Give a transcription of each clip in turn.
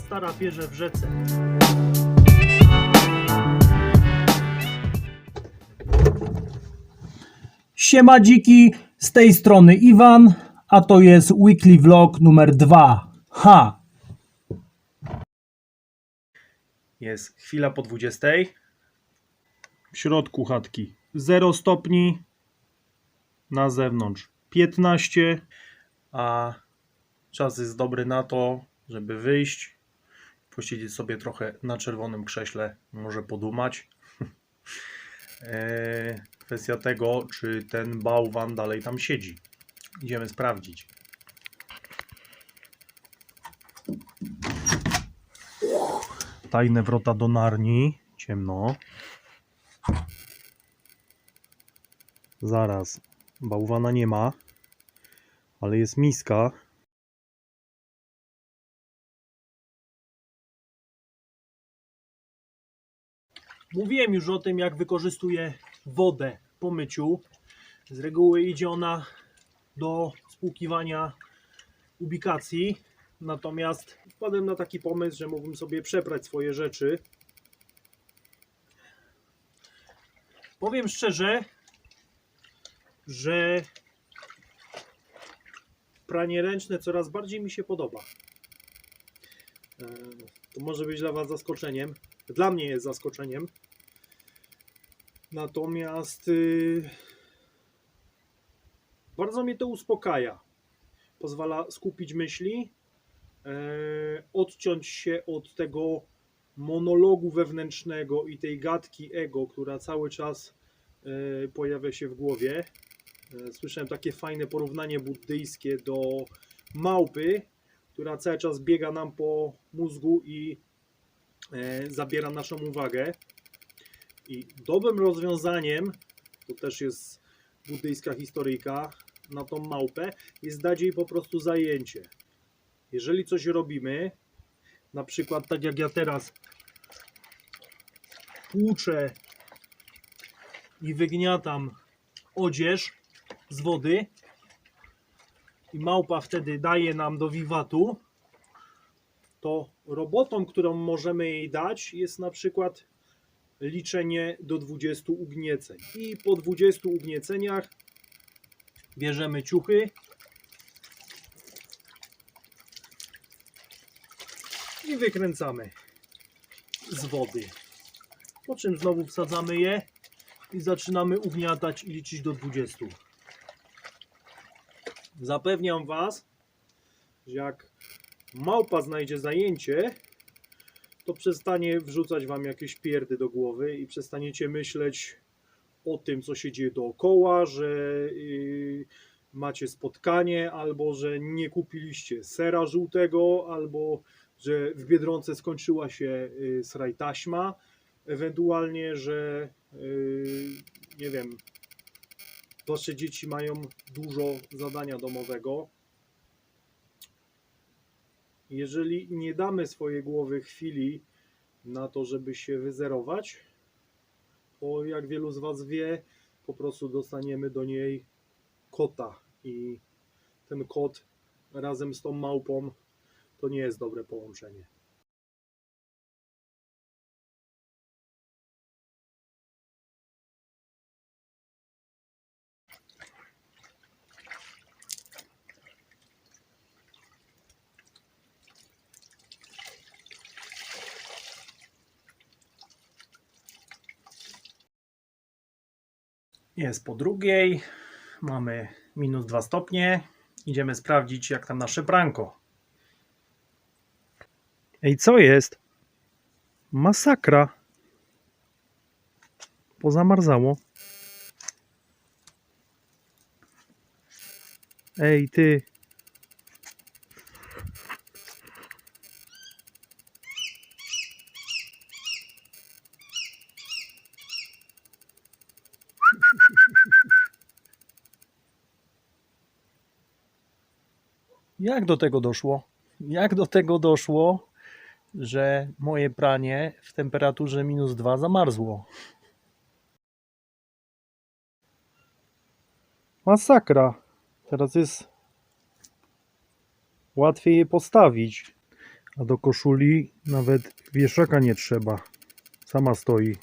stara pierze w rzece. Siema dziki, z tej strony Iwan, a to jest weekly vlog numer 2. Ha! Jest chwila po 20. W środku chatki 0 stopni, na zewnątrz 15, a czas jest dobry na to, żeby wyjść, posiedzieć sobie trochę na czerwonym krześle, może podumać. Eee, Kwestia tego, czy ten bałwan dalej tam siedzi. Idziemy sprawdzić. Tajne wrota do Narni. Ciemno. Zaraz. Bałwana nie ma. Ale jest miska. Mówiłem już o tym, jak wykorzystuję wodę po myciu. Z reguły idzie ona do spłukiwania ubikacji. Natomiast wpadłem na taki pomysł, że mógłbym sobie przeprać swoje rzeczy. Powiem szczerze, że pranie ręczne coraz bardziej mi się podoba. E, To może być dla Was zaskoczeniem. Dla mnie jest zaskoczeniem. Natomiast y, bardzo mnie to uspokaja. Pozwala skupić myśli, e, odciąć się od tego monologu wewnętrznego i tej gadki ego, która cały czas e, pojawia się w głowie. E, Słyszałem takie fajne porównanie buddyjskie do małpy, która cały czas biega nam po mózgu i zabiera naszą uwagę. I dobrym rozwiązaniem, to też jest buddyjska historyjka, na tą małpę, jest dać jej po prostu zajęcie. Jeżeli coś robimy, na przykład tak jak ja teraz tłuczę i wygniatam odzież z wody i małpa wtedy daje nam do wiwatu, to robotą, którą możemy jej dać jest na przykład liczenie do 20 ugnieceń. I po 20 ugnieceniach bierzemy ciuchy i wykręcamy z wody. Po czym znowu wsadzamy je i zaczynamy ugniatać i liczyć do 20. Zapewniam Was, że jak małpa znajdzie zajęcie, to przestanie wrzucać wam jakieś pierdy do głowy i przestaniecie myśleć o tym, co się dzieje dookoła, że yy, macie spotkanie, albo że nie kupiliście sera żółtego, albo że w Biedronce skończyła się yy, sraj taśma, ewentualnie, że yy, nie wiem, wasze dzieci mają dużo zadania domowego, jeżeli nie damy swojej głowy chwili na to, żeby się wyzerować, to jak wielu z Was wie, po prostu dostaniemy do niej kota i ten kot razem z tą małpą to nie jest dobre połączenie. Jest po drugiej. Mamy minus 2 stopnie. Idziemy sprawdzić, jak tam nasze pranko. Ej, co jest? Masakra. Pozamarzało. Ej, ty. Jak do tego doszło? Jak do tego doszło, że moje pranie w temperaturze minus 2 zamarzło? Masakra. Teraz jest łatwiej je postawić. A do koszuli nawet wieszaka nie trzeba. Sama stoi.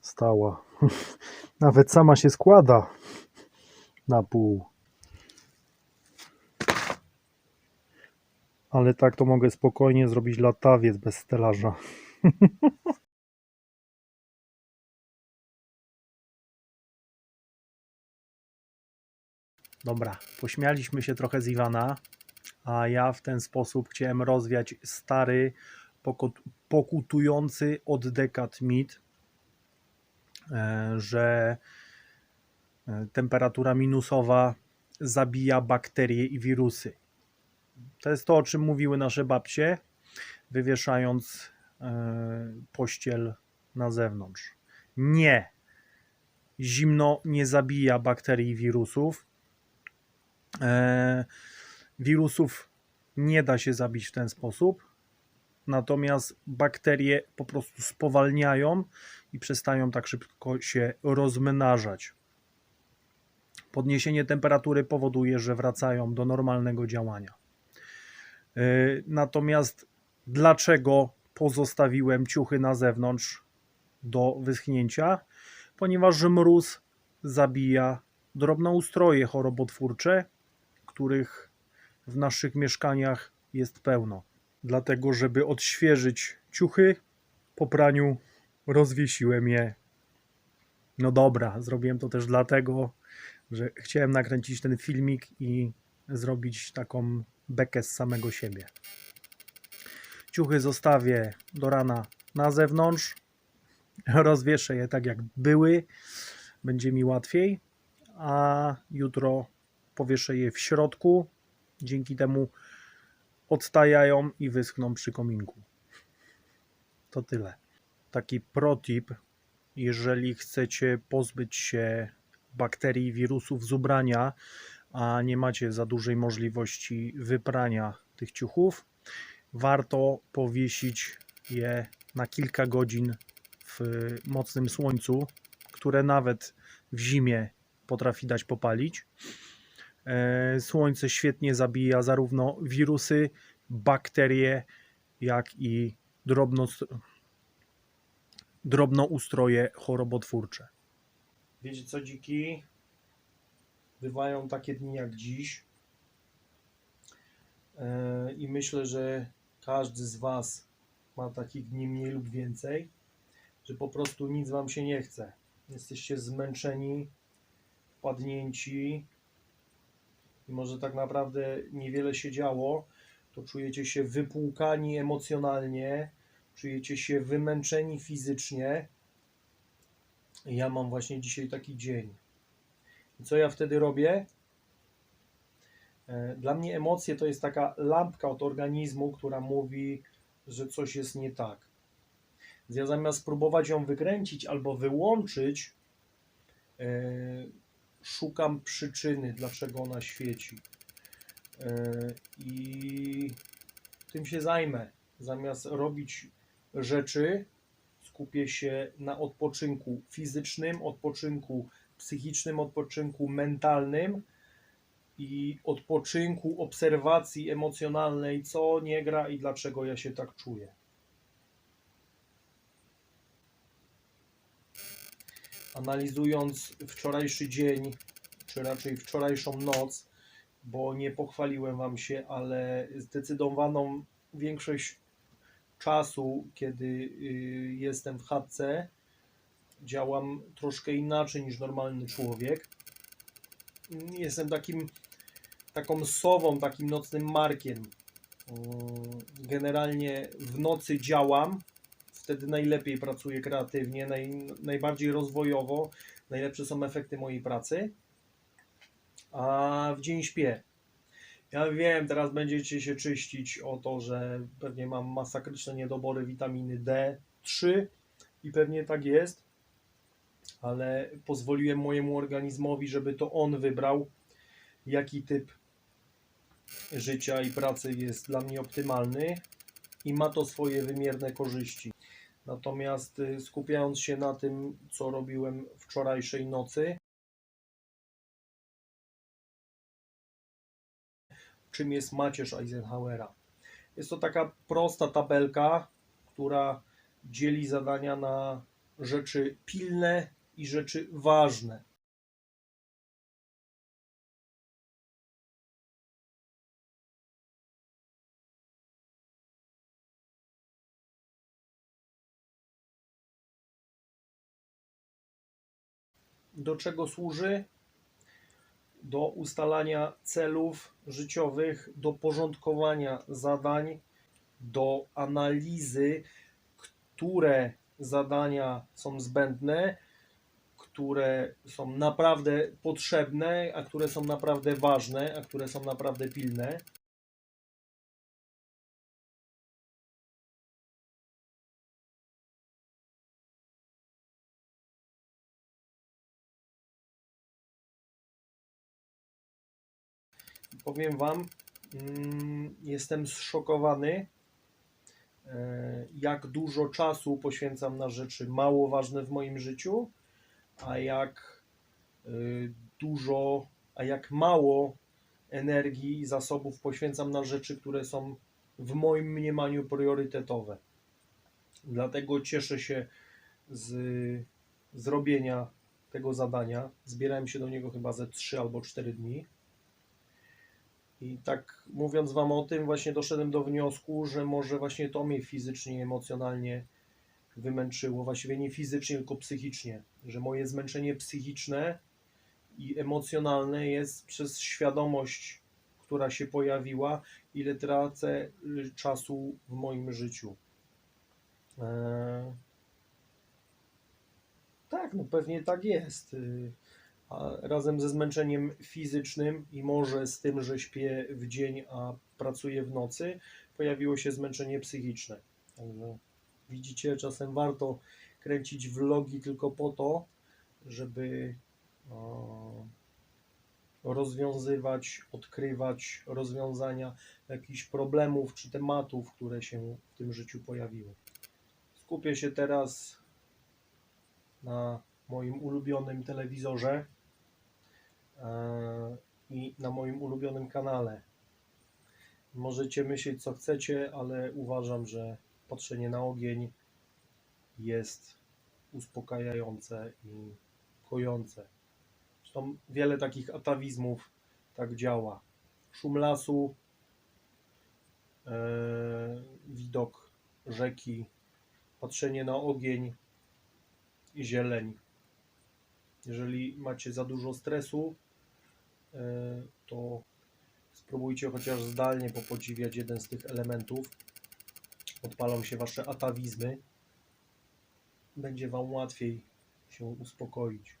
Stała. Nawet sama się składa na pół. Ale tak to mogę spokojnie zrobić latawiec bez stelaża. Dobra, pośmialiśmy się trochę z Iwana, a ja w ten sposób chciałem rozwiać stary, pokut- pokutujący od dekad mit, e, że temperatura minusowa zabija bakterie i wirusy. To jest to, o czym mówiły nasze babcie, wywieszając e, pościel na zewnątrz. Nie. Zimno nie zabija bakterii i wirusów. E, wirusów nie da się zabić w ten sposób, natomiast bakterie po prostu spowalniają i przestają tak szybko się rozmnażać. Podniesienie temperatury powoduje, że wracają do normalnego działania. E, Natomiast dlaczego pozostawiłem ciuchy na zewnątrz do wyschnięcia? Ponieważ mróz zabija drobnoustroje chorobotwórcze, których w naszych mieszkaniach jest pełno. Dlatego, żeby odświeżyć ciuchy po praniu, rozwiesiłem je. No dobra, zrobiłem to też dlatego, że chciałem nakręcić ten filmik i zrobić taką bekę z samego siebie. Ciuchy zostawię do rana na zewnątrz. Rozwieszę je tak jak były. Będzie mi łatwiej. A jutro powieszę je w środku. Dzięki temu odstajają i wyschną przy kominku. To tyle. Taki protip, jeżeli chcecie pozbyć się bakterii wirusów z ubrania, a nie macie za dużej możliwości wyprania tych ciuchów, warto powiesić je na kilka godzin w mocnym słońcu, które nawet w zimie potrafi dać popalić. E, Słońce świetnie zabija zarówno wirusy, bakterie, jak i drobno, drobnoustroje chorobotwórcze. Wiecie co, dziki? Bywają takie dni jak dziś. E, I myślę, że każdy z Was ma takich dni mniej lub więcej, że po prostu nic Wam się nie chce. Jesteście zmęczeni, wpadnięci i może tak naprawdę niewiele się działo, to czujecie się wypłukani emocjonalnie, czujecie się wymęczeni fizycznie. Ja mam właśnie dzisiaj taki dzień. I co ja wtedy robię? E, Dla mnie emocje to jest taka lampka od organizmu, która mówi, że coś jest nie tak. Więc ja zamiast spróbować ją wykręcić albo wyłączyć, e, szukam przyczyny, dlaczego ona świeci. E, I tym się zajmę. Zamiast robić rzeczy, skupię się na odpoczynku fizycznym, odpoczynku psychicznym, odpoczynku mentalnym i odpoczynku obserwacji emocjonalnej, co nie gra i dlaczego ja się tak czuję. Analizując wczorajszy dzień, czy raczej wczorajszą noc, bo nie pochwaliłem Wam się, ale zdecydowaną większość czasu, kiedy y, jestem w chatce, działam troszkę inaczej niż normalny człowiek. Jestem takim taką sową, takim nocnym markiem. Generalnie w nocy działam, wtedy najlepiej pracuję kreatywnie, naj, najbardziej rozwojowo, najlepsze są efekty mojej pracy, a w dzień śpię. Ja wiem, teraz będziecie się czyścić o to, że pewnie mam masakryczne niedobory witaminy D3 i pewnie tak jest, ale pozwoliłem mojemu organizmowi, żeby to on wybrał, jaki typ życia i pracy jest dla mnie optymalny i ma to swoje wymierne korzyści. Natomiast y, skupiając się na tym, co robiłem wczorajszej nocy, czym jest macierz Eisenhowera. Jest to taka prosta tabelka, która dzieli zadania na rzeczy pilne i rzeczy ważne. Do czego służy? Do ustalania celów życiowych, do porządkowania zadań, do analizy, które zadania są zbędne, które są naprawdę potrzebne, a które są naprawdę ważne, a które są naprawdę pilne. Powiem Wam, mm, jestem zszokowany, e, jak dużo czasu poświęcam na rzeczy mało ważne w moim życiu, a jak y, dużo, a jak mało energii i zasobów poświęcam na rzeczy, które są w moim mniemaniu priorytetowe. Dlatego cieszę się z zrobienia tego zadania. Zbierałem się do niego chyba ze 3 albo 4 dni. I tak mówiąc Wam o tym, właśnie doszedłem do wniosku, że może właśnie to mnie fizycznie i emocjonalnie wymęczyło. Właściwie nie fizycznie, tylko psychicznie. Że moje zmęczenie psychiczne i emocjonalne jest przez świadomość, która się pojawiła, ile tracę y, czasu w moim życiu. Eee... Tak, no pewnie tak jest. Razem ze zmęczeniem fizycznym i może z tym, że śpię w dzień, a pracuję w nocy, pojawiło się zmęczenie psychiczne. Także widzicie, czasem warto kręcić vlogi tylko po to, żeby rozwiązywać, odkrywać rozwiązania jakichś problemów czy tematów, które się w tym życiu pojawiły. Skupię się teraz na moim ulubionym telewizorze i na moim ulubionym kanale. Możecie myśleć co chcecie, ale uważam, że patrzenie na ogień jest uspokajające i kojące. Zresztą wiele takich atawizmów tak działa. Szum lasu, e, widok rzeki, patrzenie na ogień, i zieleń. Jeżeli macie za dużo stresu, e, to spróbujcie chociaż zdalnie popodziwiać jeden z tych elementów. Odpalą się wasze atawizmy. Będzie wam łatwiej się uspokoić.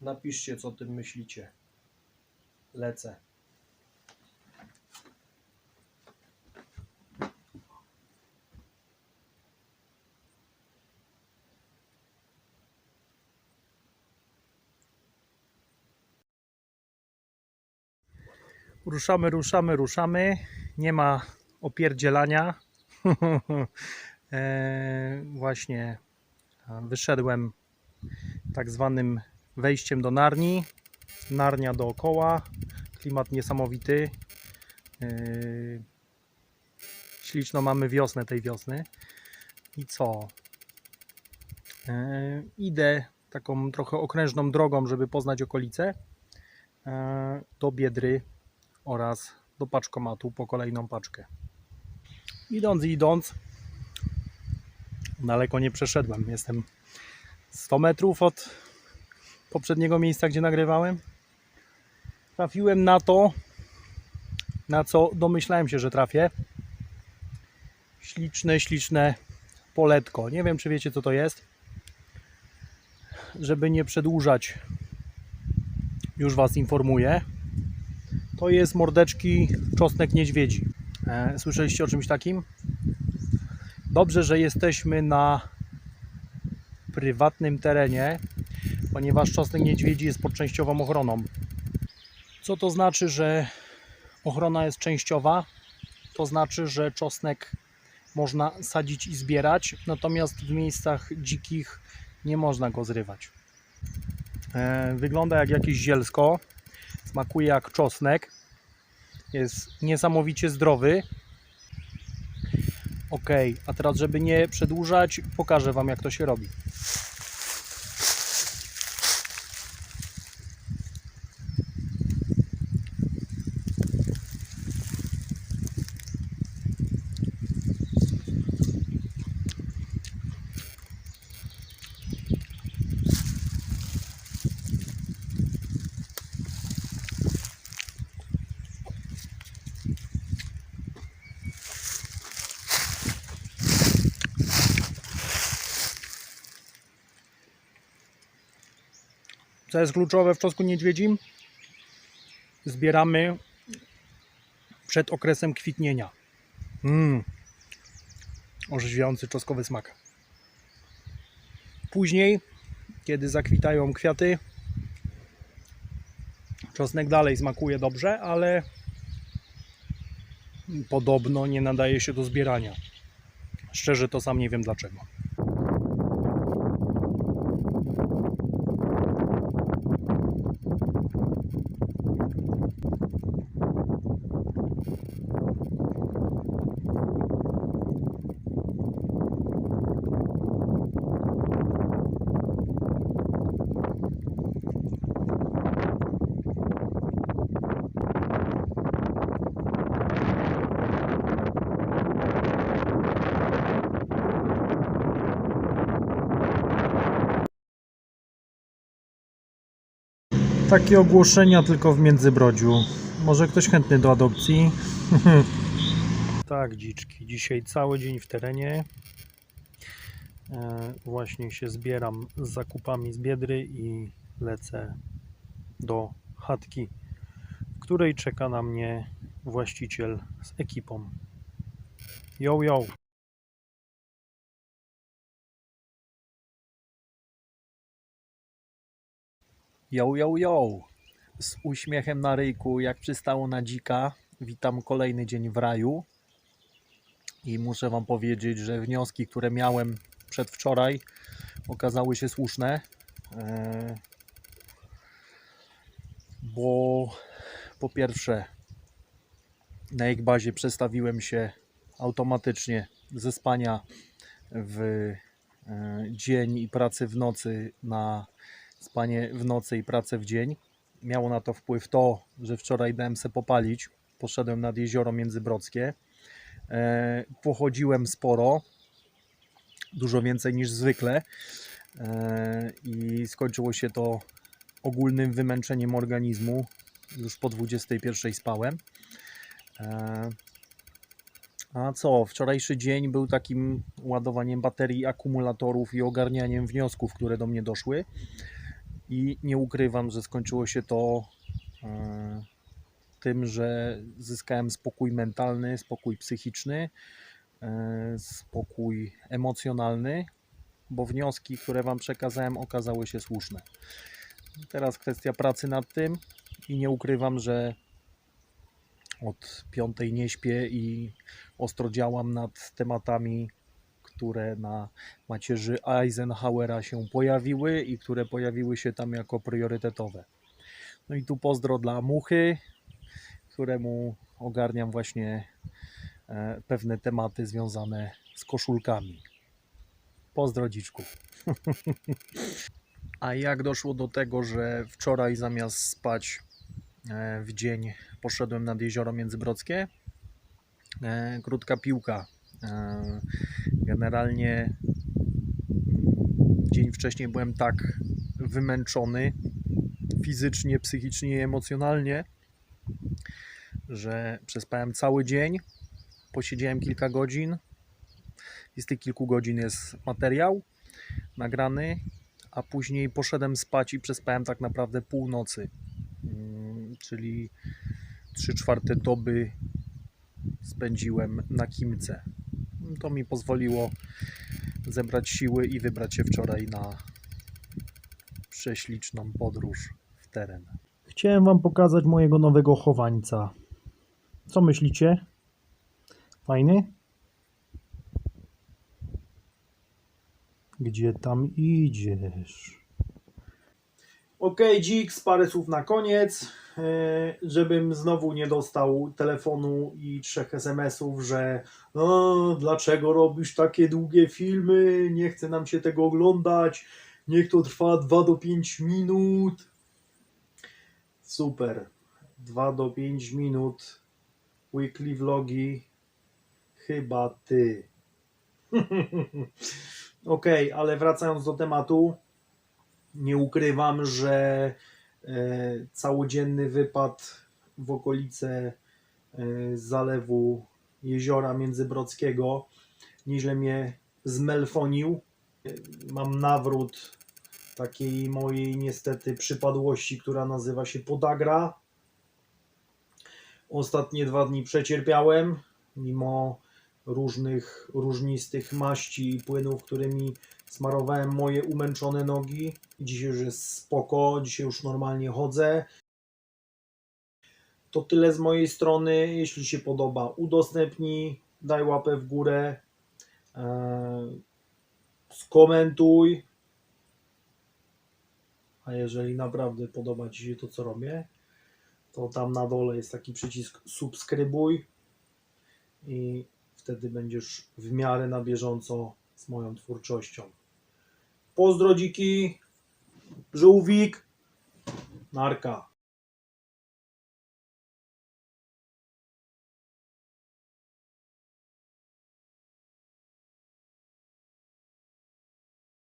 Napiszcie, co tym myślicie. Lecę. Ruszamy, ruszamy, ruszamy. Nie ma opierdzielania. e, właśnie wyszedłem tak zwanym wejściem do Narni. Narnia dookoła. Klimat niesamowity. E, śliczno mamy wiosnę tej wiosny. I co? E, idę taką trochę okrężną drogą, żeby poznać okolice. Do Biedry oraz do paczkomatu po kolejną paczkę. Idąc idąc, daleko nie przeszedłem. Jestem 100 metrów od poprzedniego miejsca, gdzie nagrywałem. Trafiłem na to, na co domyślałem się, że trafię. Śliczne, śliczne poletko. Nie wiem, czy wiecie, co to jest. Żeby nie przedłużać, już Was informuję to jest mordeczki czosnek niedźwiedzi. E, słyszeliście o czymś takim? Dobrze, że jesteśmy na prywatnym terenie, ponieważ czosnek niedźwiedzi jest pod częściową ochroną. Co to znaczy, że ochrona jest częściowa? To znaczy, że czosnek można sadzić i zbierać, natomiast w miejscach dzikich nie można go zrywać. E, wygląda jak jakieś zielsko. Smakuje jak czosnek. Jest niesamowicie zdrowy. Ok, a teraz, żeby nie przedłużać, pokażę Wam, jak to się robi. Co jest kluczowe w czosnku niedźwiedzim? Zbieramy przed okresem kwitnienia. Mmm. Orzeźwiający czosnkowy smak. Później, kiedy zakwitają kwiaty, czosnek dalej smakuje dobrze, ale podobno nie nadaje się do zbierania. Szczerze to sam nie wiem dlaczego. Takie ogłoszenia tylko w Międzybrodziu. Może ktoś chętny do adopcji? tak, dziczki. Dzisiaj cały dzień w terenie. E, właśnie się zbieram z zakupami z Biedry i lecę do chatki, w której czeka na mnie właściciel z ekipą. Yo, yo! Yo, yo, yo! Z uśmiechem na ryjku, jak przystało na dzika, witam kolejny dzień w raju. I muszę Wam powiedzieć, że wnioski, które miałem przedwczoraj, okazały się słuszne. E, Bo po pierwsze, na ich bazie przestawiłem się automatycznie ze spania w e, dzień i pracy w nocy na spanie w nocy i pracę w dzień. Miało na to wpływ to, że wczoraj dałem se popalić. Poszedłem nad jezioro Międzybrodzkie. E, pochodziłem sporo, dużo więcej niż zwykle e, i skończyło się to ogólnym wymęczeniem organizmu. Już po 21 spałem. E, a co? Wczorajszy dzień był takim ładowaniem baterii, akumulatorów i ogarnianiem wniosków, które do mnie doszły i nie ukrywam, że skończyło się to e, tym, że zyskałem spokój mentalny, spokój psychiczny, e, spokój emocjonalny, bo wnioski, które Wam przekazałem, okazały się słuszne. Teraz kwestia pracy nad tym i nie ukrywam, że od piątej nie śpię i ostro działam nad tematami, które na macierzy Eisenhowera się pojawiły i które pojawiły się tam jako priorytetowe. No i tu pozdro dla Muchy, któremu ogarniam właśnie e, pewne tematy związane z koszulkami. Pozdro dziczku. A jak doszło do tego, że wczoraj zamiast spać e, w dzień poszedłem nad jezioro Międzybrodzkie? E, Krótka piłka. Generalnie dzień wcześniej byłem tak wymęczony fizycznie, psychicznie i emocjonalnie, że przespałem cały dzień, posiedziałem kilka godzin i z tych kilku godzin jest materiał nagrany, a później poszedłem spać i przespałem tak naprawdę północy, Mm, czyli 3 czwarte doby spędziłem na kimce. To mi pozwoliło zebrać siły i wybrać się wczoraj na prześliczną podróż w teren. Chciałem Wam pokazać mojego nowego chowańca. Co myślicie? Fajny? Gdzie tam idziesz? Ok, Dix, parę słów na koniec, e, żebym znowu nie dostał telefonu i trzech SMS-ów, że o, dlaczego robisz takie długie filmy, nie chce nam się tego oglądać, niech to trwa 2 do 5 minut. Super, 2 do 5 minut, weekly vlogi, chyba ty. Ok, ale wracając do tematu, nie ukrywam, że e, całodzienny wypad w okolice e, zalewu jeziora Międzybrodzkiego nieźle mnie zmelfonił. Mam nawrót takiej mojej niestety przypadłości, która nazywa się podagra. Ostatnie dwa dni przecierpiałem, mimo różnych, różnistych maści i płynów, którymi smarowałem moje umęczone nogi. Dzisiaj już jest spoko, dzisiaj już normalnie chodzę. To tyle z mojej strony. Jeśli się podoba, udostępnij, daj łapę w górę, e, skomentuj. A jeżeli naprawdę podoba Ci się to, co robię, to tam na dole jest taki przycisk subskrybuj i wtedy będziesz w miarę na bieżąco z moją twórczością. Pozdro dziki, żółwik, narka.